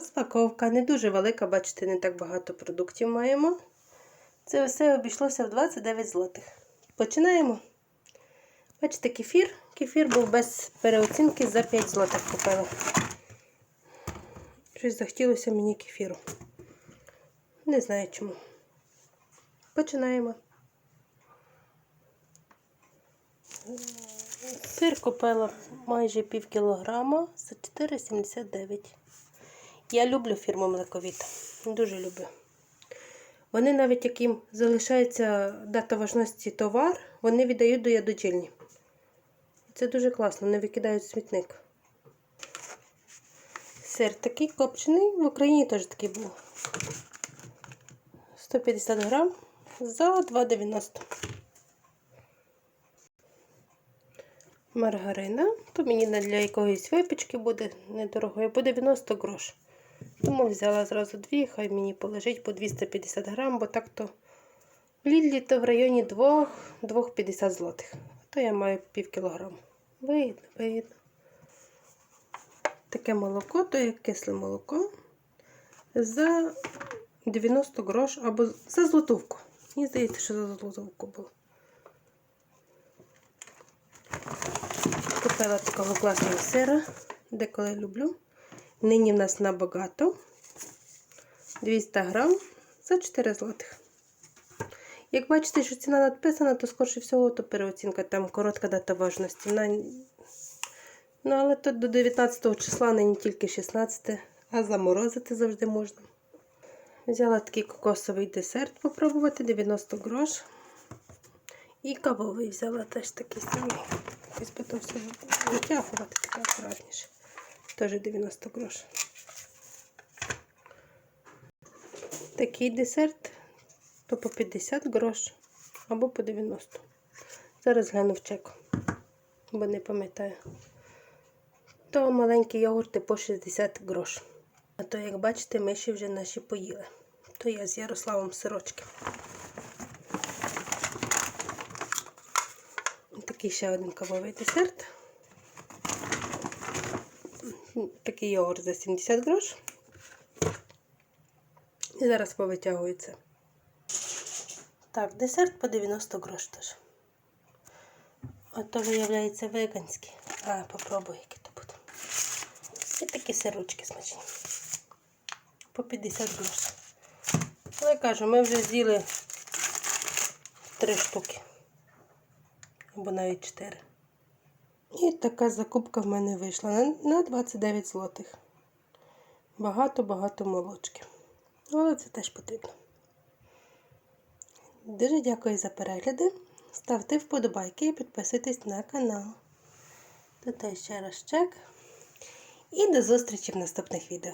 Розпаковка не дуже велика, бачите, не так багато продуктів маємо. Це все обійшлося в 29 злотих. Починаємо. Бачите, кефір. Кефір був без переоцінки за 5 злотих купила. Щось захотілося мені кефіру. Не знаю чому. Починаємо. Сир купила майже пів кілограма за 4,79. Я люблю фірму Млековіта. Дуже люблю. Вони навіть як їм залишається дата важності товар, вони віддають до ядочільні. Це дуже класно, не викидають смітник. Сир такий копчений, в Україні теж такий був. 150 грам за 2,90. Маргарина. То мені для якоїсь випічки буде недорогою, по 90 грош. Тому взяла зразу дві, хай мені полежить по 250 грам, бо так то в то в районі 2-2,50 злотих. То я маю пів кілограму. Видно, видно. Таке молоко, то як кисле молоко за 90 грош або за злотовку. Мені здається, що за злотовку було. Купила такого класного сира, деколи люблю. Нині в нас набагато. 200 грам за 4 злотих. Як бачите, що ціна надписана, то скорше всього то переоцінка, там коротка дата важності. Вона... Ну, але тут до 19 числа, не тільки 16, а заморозити завжди можна. Взяла такий кокосовий десерт попробувати, 90 грош. І кавовий взяла теж такий самий. Якось то все витягувати так акуратніше. Теж 90 грош. Такий десерт то по 50 грош або по 90. Зараз гляну в чек, бо не пам'ятаю. То маленькі йогурти по 60 грош. А то, як бачите, ми ще вже наші поїли. То я з Ярославом сирочки. Такий ще один кавовий десерт. Такий йогурт за 70 грош. І зараз повитягується. Так, десерт по 90 грош теж. А то виявляється веганський. А, попробуй, які то буде. І такі сирочки смачні. По 50 грош. Але кажу, ми вже з'їли три штуки. Або навіть 4. І така закупка в мене вийшла на 29 злотих. Багато-багато молочки. Але це теж потрібно. Дуже дякую за перегляди. Ставте вподобайки і підписуйтесь на канал. Тут ще раз чек. І до зустрічі в наступних відео.